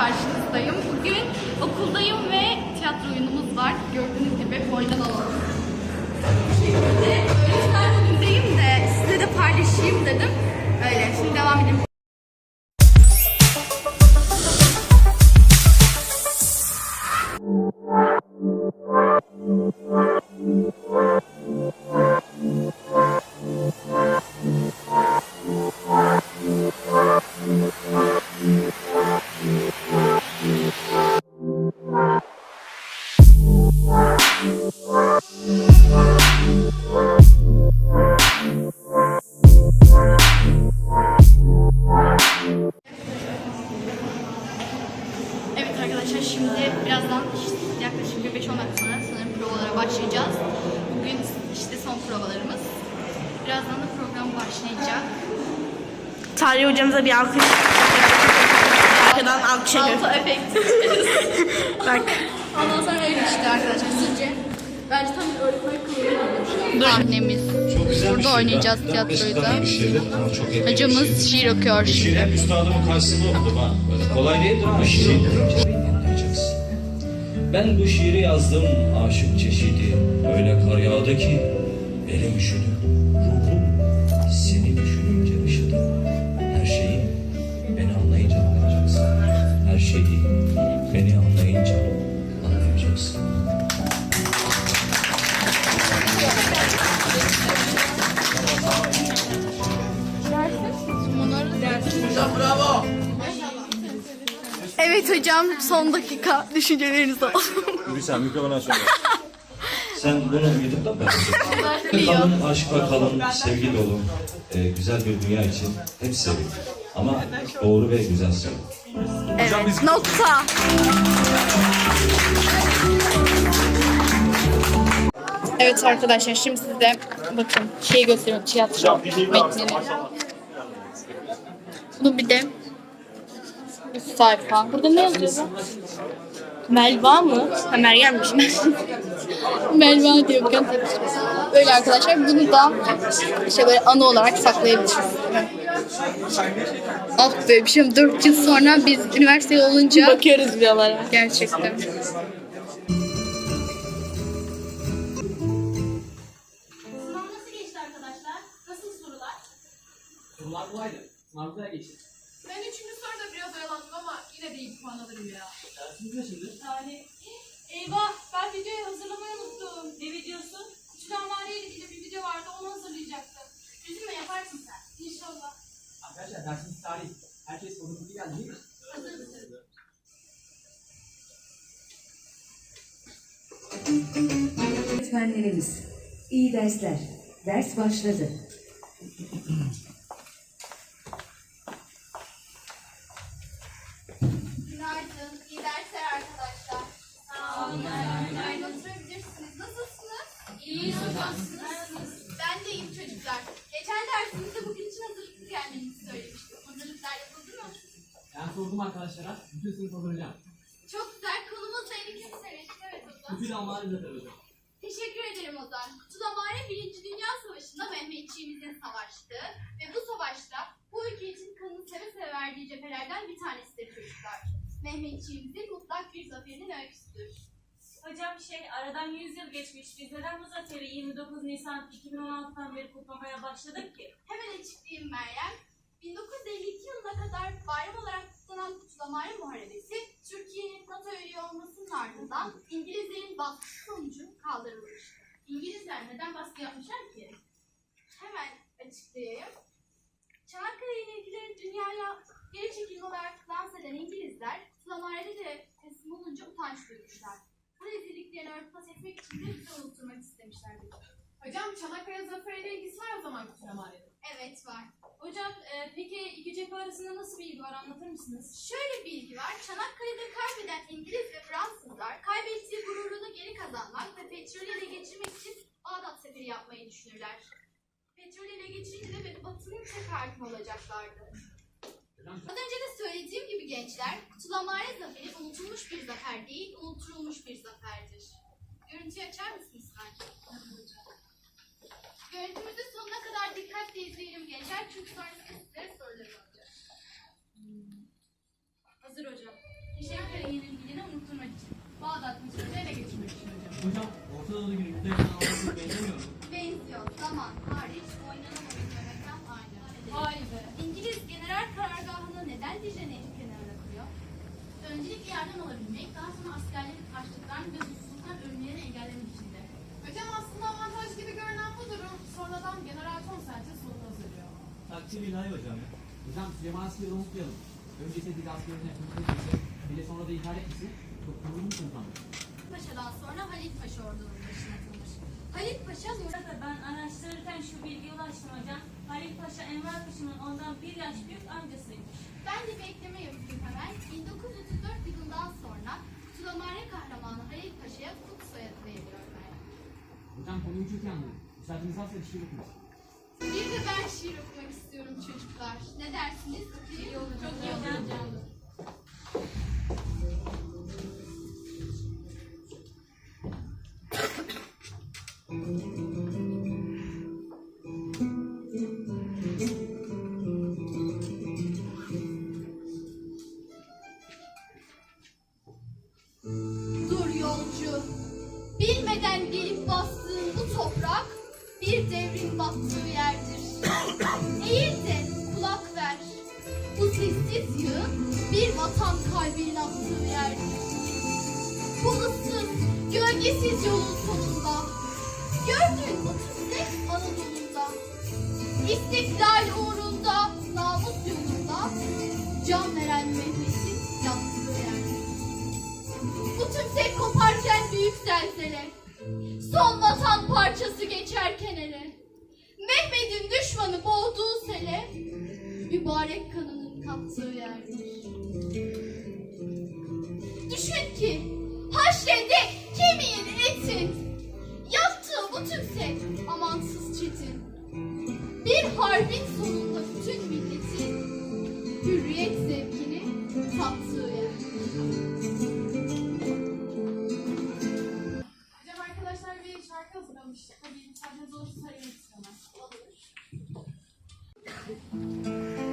karşınızdayım. Bugün okuldayım ve tiyatro oyunumuz var. Gördüğünüz gibi oyundan alalım. Şimdi öğretmen bugündeyim de size de paylaşayım dedim. Öyle, şimdi devam edelim. Hocamıza bir alkış. Arkadan alkış ediyorum. Altı efekt. Bak. Ondan sonra öyle işte arkadaşlar. Sizce? Bence tam bir öğretmen kılığına Annemiz. Burada oynayacağız tiyatroyu da. Hocamız şiir okuyor Şiir şimdi. hep üstadımın karşısında okudum ha. Kolay değildir ama şiir. Ben bu şiiri yazdım aşık çeşidi. Öyle kar yağdı ki elim üşüdü. Ruhum seni Evet hocam son dakika düşüncelerinizi alalım. Bir sen mikrofonu aç Sen bunu YouTube'dan mı yapıyorsun? kalın aşk ve kalın sevgi dolu e, güzel bir dünya için hep sevin. Ama doğru ve güzel sevin. Evet nokta. Evet arkadaşlar şimdi size bakın şeyi gösteriyorum tiyatro metnini. Bunu bir de üst sayfa. Burada ne yazıyor? Melva mı? Ha Meryem'miş. Melva diyor bakın. Öyle arkadaşlar bunu da işte böyle anı olarak saklayabiliriz. Ah be bir şey 4 yıl sonra biz üniversite olunca Bakıyoruz videolara. gerçekten. Sınav nasıl geçti arkadaşlar? Nasıl sorular? Sorular kolaydı. Sınav güzel geçti. Ben üçüncü oyalandım ama yine de iyi puan alırım ya. Dersiniz ne şimdi? Yani eyvah ben videoyu hazırlamayı unuttum. Ne videosu? İle ilgili bir video vardı onu hazırlayacaktım. Üzülme yaparsın sen. İnşallah. Arkadaşlar dersimiz tarih. Herkes hazırlıklı geldi değil mi? Öğretmenlerimiz, iyi dersler. Ders başladı. Ben de iyiyim çocuklar. Geçen dersimizde bugün için hazırlıklı gelmenizi söylemiştim. Hazırlıklar yapıldı mı? Ben sordum arkadaşlara. Bütün sınıf hazırlayacağım. Çok güzel. Konumuz ikisi söyledik. Evet Ozan. Bütün almaları zaten hocam. Teşekkür ederim Ozan. Kutulamare Birinci Dünya Savaşı'nda Mehmetçiğimizin savaştığı ve bu savaşta bu ülke için kanını seve seve verdiği cephelerden bir tanesidir çocuklar. Mehmetçiğimizin mutlak bir zaferinin öyküsüdür. Hocam şey aradan 100 yıl geçmiş. Biz neden bu zaferi 29 Nisan 2016'dan beri kutlamaya başladık ki? Hemen açıklayayım Meryem. 1952 yılına kadar bayram olarak kutlanan Kutlamare Muharebesi, Türkiye'nin NATO üye olmasının ardından İngilizlerin baskısı sonucu kaldırılmıştı. İngilizler neden baskı yapmışlar ki? Hemen açıklayayım. Çanakkale yenilgileri dünyaya geri çekilme olarak lanse eden İngilizler, Kutlamarede de teslim olunca utanç duymuşlar. Rezilliklerini örtbas etmek için de bizi unutturmak istemişlerdir. Hocam Çanakkale Zaferi'yle ilgisi var o zaman Kutulamari'nin. Evet var. Hocam e, peki iki cephe arasında nasıl bir ilgi var anlatır mısınız? Şöyle bir bilgi var. Çanakkale'de kaybeden İngiliz ve Fransızlar kaybettiği gururunu geri kazanmak ve petrolü ele geçirmek için Bağdat seferi yapmayı düşünürler. Petrolü ele geçirince de Batı'nın tek hakim olacaklardı. Az önce de söylediğim gibi gençler, Kutulamare Zaferi unutulmuş bir zafer değil, unutturulmuş bir zaferdir. Görüntüyü açar mısınız kanki? Görüntümüzü sonuna kadar dikkatle izleyelim gençler çünkü sonrasında sizlere sorularım olacak. Hazır hocam. uzatmak için ele geçirmek için hocam. Hocam Orta Doğu günümüzde yaşanan anlatı benzemiyor mu? Benziyor. Zaman, hariç, Öncelikle yardım alabilmek, daha sonra askerlerin açlıktan ve susuzluktan ölmelerini engellemek içindi. Hocam aslında avantaj gibi görünen bu durum sonradan General Konsert'in sonunu hazırlıyor. Takdir ilahi hocam ya. Hocam Süleyman Asker'i unutmayalım. Önce ise Dil Asker'in hepimizi. Bir de sonra da ihale etmesi çok bir komutandı. Paşa'dan sonra Halit Paşa ordunun başına Halit Paşa Burada ben araştırırken şu bilgiye ulaştım hocam. Halil Paşa Enver Paşa'nın ondan bir yaş büyük amcasıymış. Ben de bir ekleme yapayım hemen. 1934 yılından sonra Sulamare kahramanı Halil Paşa'ya Kut soyadı veriliyor ben. Hocam konuyu çok iyi anladım. Müsaadeniz varsa bir şey okuyayım. Bir de ben şiir okumak istiyorum çocuklar. Ne dersiniz? İyi olur. Çok iyi olur bir devrin battığı yerdir. Eğil de kulak ver, bu sessiz yığın bir vatan kalbinin attığı yerdir. Bu ıssız, gölgesiz yolun sonunda, gördüğün o tüsek Anadolu'da, istiklal uğrunda, namus yolunda, can veren Mehmet'in yattığı yerdir. Bu tümsek koparken büyük zelzele. Parçası geçerken ele. Mehmet'in düşmanı boğduğu sele. Mübarek kanının kattığı yerdir. Düşün ki haşrede şarkı hazırlamış. Tabii müsaadeniz olursa söylemek istiyorlar. Olur.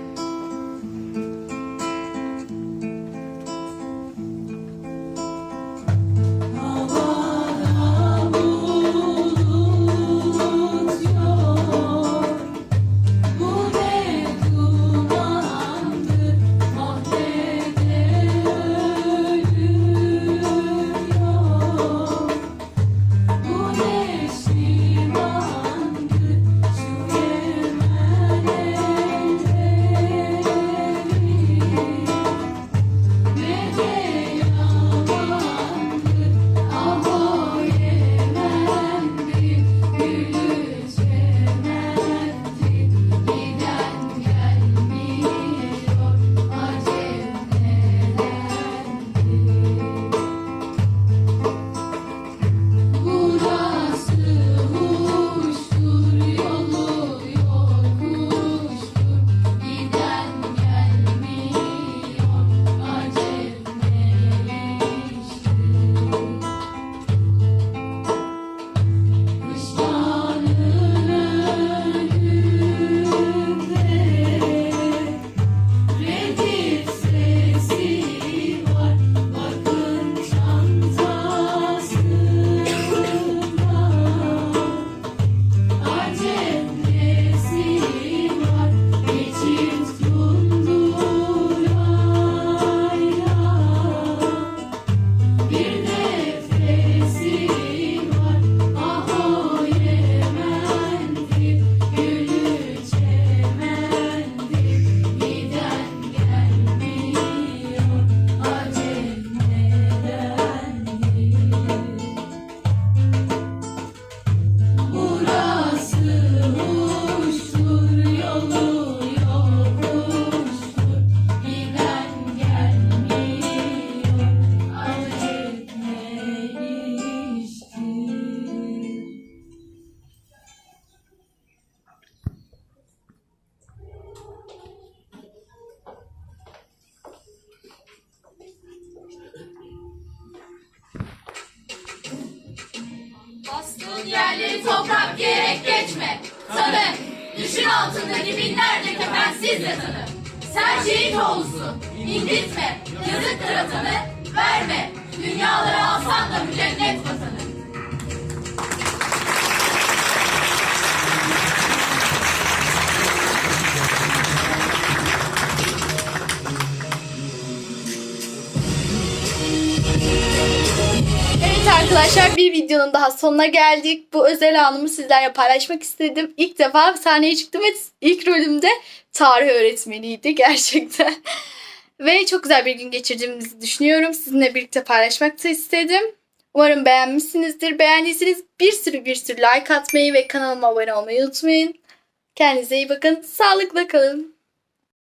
Toprak diyerek geçme. Tanı, düşün altındaki binlerce kefensiz yatanı. Sen şehit olsun, incitme, yazıktır atanı, verme. Arkadaşlar bir videonun daha sonuna geldik. Bu özel anımı sizlerle paylaşmak istedim. İlk defa sahneye çıktım ve ilk rolümde tarih öğretmeniydi gerçekten. ve çok güzel bir gün geçirdiğimizi düşünüyorum. Sizinle birlikte paylaşmak da istedim. Umarım beğenmişsinizdir. Beğendiyseniz bir sürü bir sürü like atmayı ve kanalıma abone olmayı unutmayın. Kendinize iyi bakın. Sağlıkla kalın.